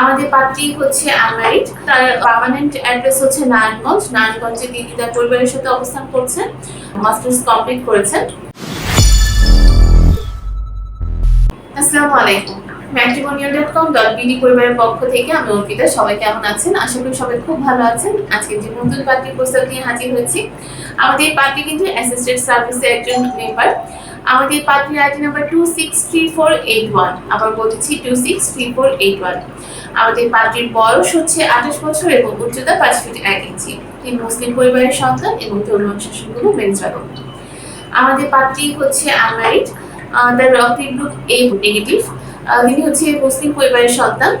আমাদের পাত্রী হচ্ছে আনম্যারিড। তার পার্মানেন্ট অ্যাড্রেস হচ্ছে নারায়ণগঞ্জ। নারায়ণগঞ্জে দিদি তার পরিবারের সাথে অবস্থান করছেন। মাস্টার্স কমপ্লিট করেছেন। আসসালামু আলাইকুম। Matrimonial dot com dot BD পরিবারের পক্ষ থেকে আমি অর্পিতা। সবাই কেমন আছেন? আশা করি সবাই খুব ভালো আছেন। আজকে যে নতুন পাত্রী প্রস্তাব নিয়ে হাজির হয়েছি, আমাদের পাত্রী কিন্তু অ্যাসিস্ট্যান্ট সার্ভিসের একজন মেম্বার আমাদের পাত্রীর ID number two six three four eight one আবার বলছি two six three four eight one আমাদের পাত্রীর বয়স হচ্ছে আঠাশ বছর এবং উচ্চতা পাঁচ ফিট এক ইঞ্চি। তিনি মুসলিম পরিবারের সন্তান এবং ধর্ম অনুশাসনগুলো মেনে চলেন। আমাদের পাত্রী হচ্ছে আনম্যারিড তার রক্তের গ্রুপ এ নেগেটিভ তিনি হচ্ছে মুসলিম পরিবারের সন্তান।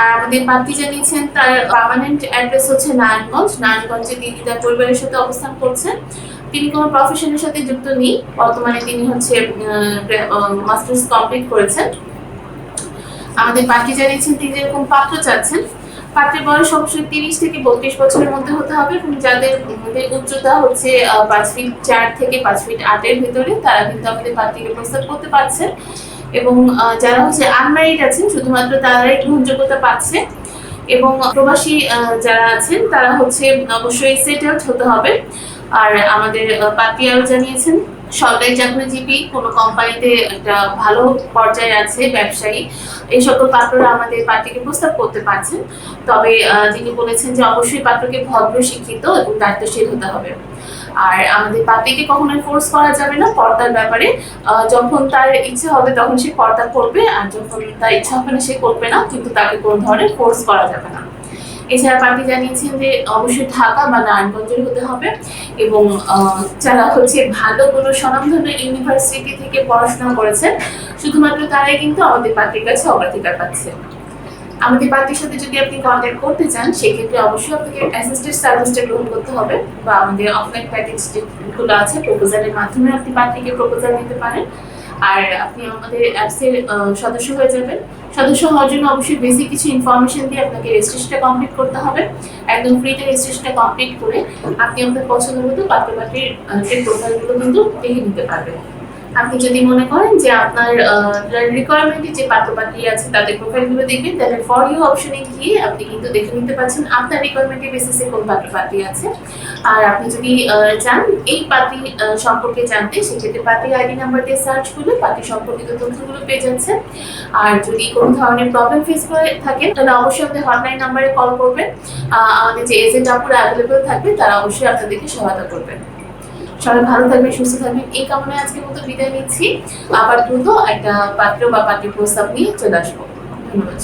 আর আমাদের পাত্রী জানিয়েছেন তার পার্মানেন্ট অ্যাড্রেস হচ্ছে নারায়ণগঞ্জ। নারায়ণগঞ্জে তিনি তার পরিবারের সাথে অবস্থান করছেন। তিনি কোনো প্রফেশনের সাথে যুক্ত নেই। বর্তমানে তিনি হচ্ছে মাস্টার্স কমপ্লিট করেছেন। আমাদের পাত্রী জানিয়েছেন তিনি যেরকম পাত্র চাচ্ছেন, পাত্রের বয়স অবশ্যই তিরিশ থেকে বত্রিশ বছরের মধ্যে হতে হবে এবং যাদের উচ্চতা হচ্ছে পাঁচ ফিট চার থেকে পাঁচ ফিট আটের ভিতরে, তারা কিন্তু আমাদের পাত্রীকে প্রস্তাব করতে পারছেন। এবং যারা হচ্ছে আনম্যারিড আছেন, শুধুমাত্র তারাই গ্রহণযোগ্যতা পাচ্ছে। এবং প্রবাসী যারা আছেন, তারা হচ্ছে অবশ্যই সেটেলড হতে হবে। আর আমাদের পাত্রী আরও জানিয়েছেন সরকারি চাকরিজীবী, কোনো কোম্পানিতে একটা ভালো পর্যায়ে আছে, ব্যবসায়ী, এই সকল পাত্ররা আমাদের পাত্রীকে প্রস্তাব করতে পারছেন। তবে তিনি বলেছেন যে অবশ্যই পাত্রকে ভদ্র, শিক্ষিত এবং দায়িত্বশীল হতে হবে। আর আমাদের পাত্রীকে কখনোই ফোর্স করা যাবে না, পর্দার ব্যাপারে যখন তার ইচ্ছে হবে তখন সে পর্দা করবে, আর যখন তার ইচ্ছা হবে না সে করবে না, কিন্তু তাকে কোনো ধরনের ফোর্স করা যাবে না। এছাড়া পার্টি জানিয়েছেন যে অবশ্যই ঢাকা বা নারায়ণগঞ্জের হতে হবে এবং যারা হচ্ছে ভালো কোনো স্বনামধন্য ইউনিভার্সিটি থেকে পড়াশোনা করেছেন, শুধুমাত্র তারাই কিন্তু আমাদের পার্টির কাছে অগ্রাধিকার পাচ্ছে। আমাদের পার্টির সাথে যদি আপনি কন্ট্যাক্ট করতে চান, সেক্ষেত্রে অবশ্যই আপনাকে অ্যাসিস্ট্যান্ট সার্ভিসটা গ্রহণ করতে হবে বা আমাদের অফলাইন প্যাকেজ যেগুলো আছে প্রপোজালের মাধ্যমে আপনি পার্টিকে প্রপোজাল দিতে পারেন। আর আপনি আমাদের অ্যাপসের সদস্য হয়ে যাবেন। সদস্য হওয়ার জন্য অবশ্যই বেসিক কিছু ইনফরমেশন দিয়ে আপনাকে রেজিস্ট্রেশনটা কমপ্লিট করতে হবে। একদম ফ্রিতে রেজিস্ট্রেশনটা কমপ্লিট করে আপনি আপনার পছন্দ মতো পাত্র পাত্রীর প্রোফাইলগুলো কিন্তু দেখে নিতে পারবেন। আপনি যদি মনে করেন যে আপনার রিকোয়ারমেন্টে যে পাত্র পাত্রী আছে তাদের প্রোফাইলগুলো দেখবেন তাহলে ফর ইউ অপশনে গিয়ে আপনি কিন্তু দেখে নিতে পারছেন আপনার রিকোয়ারমেন্টের বেসিসে কোন পাত্র পাত্রী আছে। আর আপনি যদি চান এই পাত্রী সম্পর্কে জানতে, সেক্ষেত্রে পাত্রী আইডি নাম্বার দিয়ে সার্চ করলে পাত্রী সম্পর্কিত তথ্যগুলো পেয়ে যাচ্ছেন। আর যদি কোনো ধরনের প্রবলেম ফেস করে থাকেন, তাহলে অবশ্যই আমাদের হটলাইন নাম্বারে কল করবেন। আমাদের যে এজেন্ট আপুরা অ্যাভেলেবেল থাকবে, তারা অবশ্যই আপনাদেরকে সহায়তা করবেন। সবাই ভালো থাকবেন, সুস্থ থাকবেন। এই কামনায় আজকে মতো বিদায় নিচ্ছি। আবার দ্রুত একটা পাত্র বা পাত্রী প্রস্তাব নিয়ে চলে আসব। ধন্যবাদ